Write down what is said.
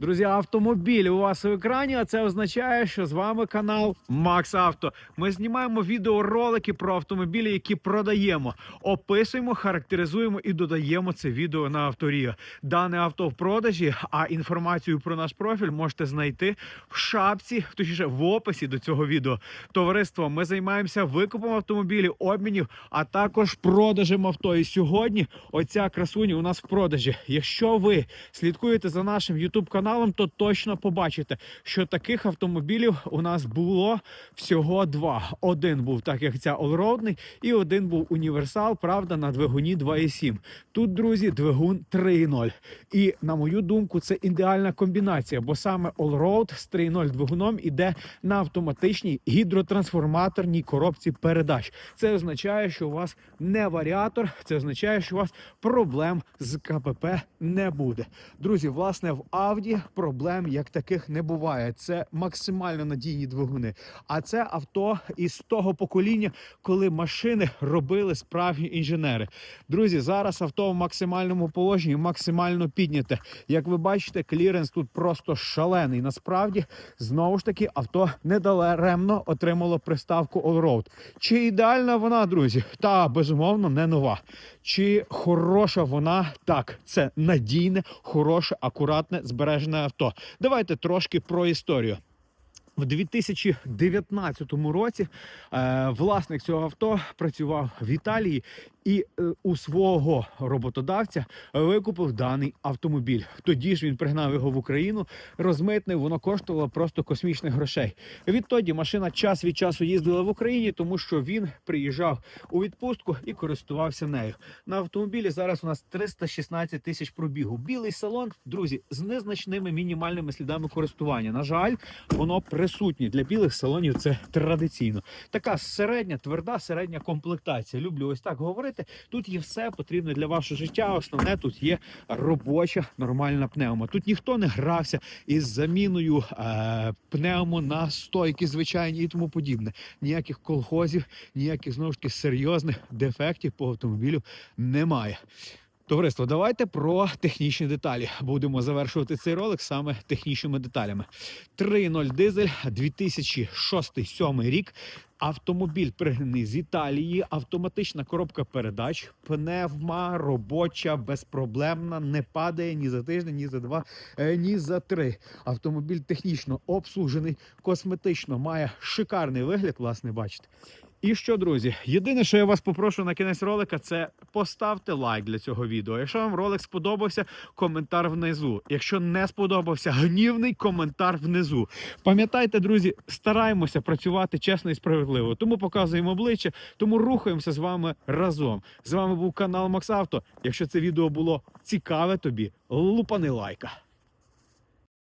Друзі, автомобіль у вас в екрані, а це означає, що з вами канал Макс Авто. Ми знімаємо відеоролики про автомобілі, які продаємо, описуємо, характеризуємо і додаємо це відео на авторія. Дане авто в продажі, а інформацію про наш профіль можете знайти в шапці, точніше в описі до цього відео. Товариство, ми займаємося викупом автомобілів, обмінів, а також продажем авто. І сьогодні оця красуня у нас в продажі. Якщо ви слідкуєте за нашим YouTube каналом, то точно побачите, що таких автомобілів у нас було всього два. Один був так, як ця олроудний, і один був універсал. Правда, на двигуні 2,7. Тут, друзі, двигун 3,0. І на мою думку, це ідеальна комбінація, бо саме Allroad з 3.0 двигуном іде на автоматичній гідротрансформаторній коробці передач. Це означає, що у вас не варіатор, це означає, що у вас проблем з КПП не буде. Друзі, власне, в Audi проблем як таких не буває. Це максимально надійні двигуни. А це авто із того покоління, коли машини робили справжні інженери. Друзі, зараз авто в максимальному положенні, максимально підняте. Як ви бачите, кліренс тут просто шалений. Насправді, знову ж таки, авто недаремно отримало приставку Allroad. Чи ідеальна вона, друзі? Та безумовно не нова. Чи хороша вона? Так, це надійне, хороше, акуратне, збережене авто. Давайте трошки про історію. В 2019 році е, власник цього авто працював в Італії і е, у свого роботодавця викупив даний автомобіль. Тоді ж він пригнав його в Україну, розмитнив, воно коштувало просто космічних грошей. Відтоді машина час від часу їздила в Україні, тому що він приїжджав у відпустку і користувався нею. На автомобілі зараз у нас 316 тисяч пробігу. Білий салон, друзі, з незначними мінімальними слідами користування. На жаль, воно присутнє для білих салонів. Це традиційно. Така середня, тверда, середня комплектація. Люблю ось так говорити. Тут є все потрібне для вашого життя. Основне тут є робоча нормальна пневма. Тут ніхто не грався із заміною е, пневмо на стойки звичайні і тому подібне. Ніяких колхозів, ніяких знову ж таки серйозних дефектів по автомобілю немає. Товариство, давайте про технічні деталі. Будемо завершувати цей ролик саме технічними деталями. 3.0 дизель 2006-2007 рік. Автомобіль пригнаний з Італії, автоматична коробка передач, пневма робоча, безпроблемна, не падає ні за тиждень, ні за два, е, ні за три. Автомобіль технічно обслужений, косметично має шикарний вигляд, власне, бачите. І що, друзі, єдине, що я вас попрошу на кінець ролика, це поставте лайк для цього відео. Якщо вам ролик сподобався, коментар внизу. Якщо не сподобався, гнівний коментар внизу. Пам'ятайте, друзі, стараємося працювати чесно і справедливо. Тому показуємо обличчя, тому рухаємося з вами разом. З вами був канал Макс Авто. Якщо це відео було цікаве тобі, лупани лайка.